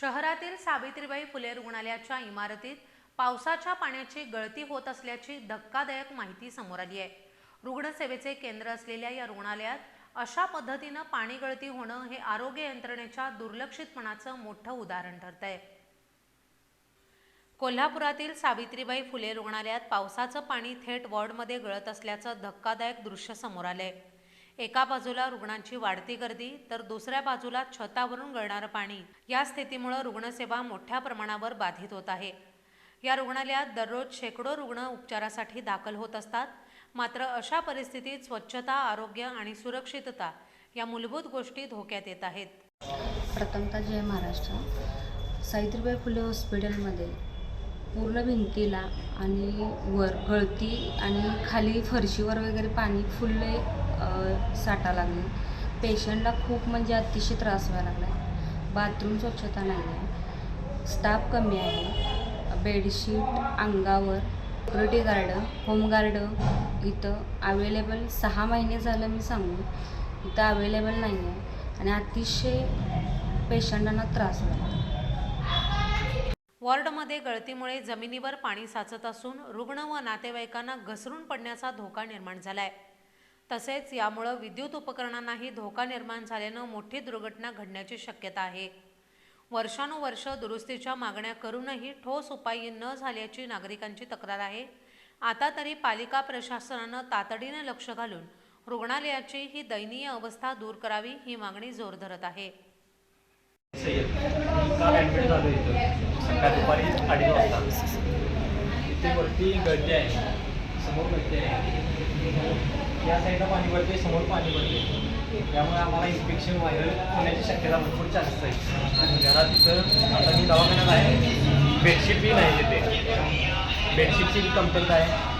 शहरातील सावित्रीबाई फुले रुग्णालयाच्या इमारतीत पावसाच्या पाण्याची गळती होत असल्याची धक्कादायक माहिती समोर आली आहे. रुग्णसेवेचे केंद्र असलेल्या या रुग्णालयात अशा पद्धतीनं पाणी गळती होणं हे आरोग्य यंत्रणेच्या दुर्लक्षितपणाचं मोठं उदाहरण ठरत आहे कोल्हापुरातील सावित्रीबाई फुले रुग्णालयात पावसाचं पाणी थेट वॉर्डमध्ये गळत असल्याचं धक्कादायक दृश्य समोर आलंय. एका बाजूला रुग्णांची वाढती गर्दी तर दुसऱ्या बाजूला छतावरून गळणारं पाणी. या स्थितीमुळे रुग्णसेवा मोठ्या प्रमाणावर बाधित होत आहे. या रुग्णालयात दररोज शेकडो रुग्ण उपचारासाठी दाखल होत असतात. मात्र अशा परिस्थितीत स्वच्छता आरोग्य आणि सुरक्षितता या मूलभूत गोष्टी धोक्यात येत आहेत. प्रथमतः जय महाराष्ट्र. सावित्रीबाई फुले हॉस्पिटलमध्ये पूर्ण भिंतीला आणि वर गळती आणि खाली फरशीवर वगैरे पाणी फुल्ले साठा लागले. पेशंटला खूप म्हणजे अतिशय त्रास व्हायला लागला आहे बाथरूम स्वच्छता नाही आहे स्टाफ कमी आहे. बेडशीट अंगावर. सिक्युरिटी गार्ड होमगार्ड इथं अवेलेबल सहा महिने झालं मी सांगू. इथं अवेलेबल नाही आहे आणि अतिशय पेशंटांना त्रास होतो वॉर्डमध्ये गळतीमुळे जमिनीवर पाणी साचत असून रुग्ण व नातेवाईकांना घसरून पडण्याचा धोका निर्माण झाला आहे तसेच यामुळं विद्युत उपकरणांनाही धोका निर्माण झाल्यानं मोठी दुर्घटना घडण्याची शक्यता आहे. वर्षानुवर्ष दुरुस्तीच्या मागण्या करूनही ठोस उपाय न झाल्याची नागरिकांची तक्रार आहे. आता तरी पालिका प्रशासनानं तातडीनं लक्ष घालून रुग्णालयाची ही दयनीय अवस्था दूर करावी ही मागणी जोर धरत आहे. दुपारी आहे समोर आहे या साईडला पाणी पडते समोर पाणी पडते त्यामुळे आम्हाला इन्फेक्शन व्हायरल होण्याची शक्यता भरपूर जास्त आहे. आणि घरात तिथं आता मी दवाखान्यात आहे. बेडशीटही नाही तिथे. बेडशीटची कमतरता आहे.